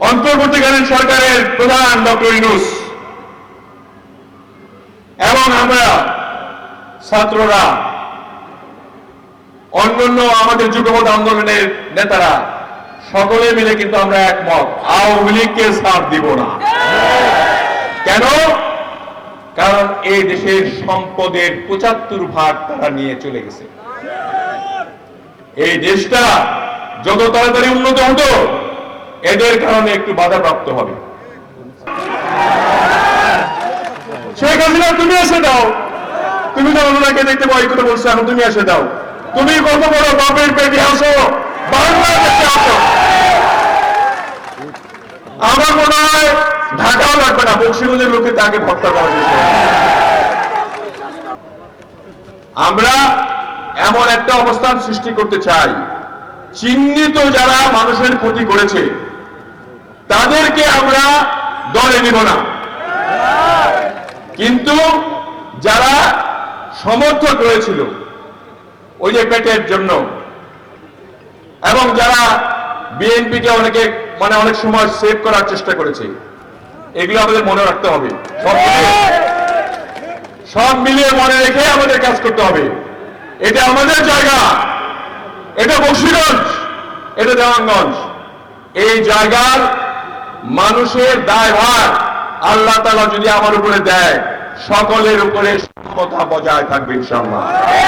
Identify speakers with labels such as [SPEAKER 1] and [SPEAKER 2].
[SPEAKER 1] অন্তর্বর্তীকালীন সরকারের প্রধান ডক্টর ইনুস এবং আমরা ছাত্ররা, অন্যান্য আমাদের যুগপথ আন্দোলনের নেতারা, সকলে মিলে কিন্তু আমরা একমত, আওয়ামী লীগকে সাথ দিব না। কেন? কারণ এই দেশের সম্পদের পঁচাত্তর ভাগ তারা নিয়ে চলে গেছে। এই দেশটা যত তাড়াতাড়ি উন্নত হতো এদের কারণে একটু বাধাপ্রাপ্ত হবে। শেখ হাসিনা, তুমি এসে দাও। তুমি তো ওনাকে দেখতে পাই কথা বলছো এখন, তুমি এসে দাও। তুমি কত বড় বাপের পেটে আসো, বাংলাদেশে আসো। আমার মনে হয় ঢাকাও লাগবে না, বক্সিগঞ্জের লোকে তাকে হত্যা করা যেত আমরা এমন একটা অবস্থান সৃষ্টি করতে চাই। চিহ্নিত যারা মানুষের ক্ষতি করেছে, তাদেরকে আমরা দলে নিব না। কিন্তু যারা সমর্থক রয়েছিল ওই যে পেটের জন্য, এবং যারা বিএনপিকে অনেকে মানে অনেক সময় সেভ করার চেষ্টা করেছে, এগুলো আমাদের মনে রাখতে হবে। সব মিলিয়ে মনে রেখে আমাদের কাজ করতে হবে। এটা আমাদের জায়গা। এটা বংশীগঞ্জ এটা দেওয়ানগঞ্জ। এই জায়গার মানুষের দায় দায়ভার আল্লাহ তালা যদি আমার উপরে দেয়, সকলের উপরে সমতা বজায় থাকবে ইনশাআল্লাহ।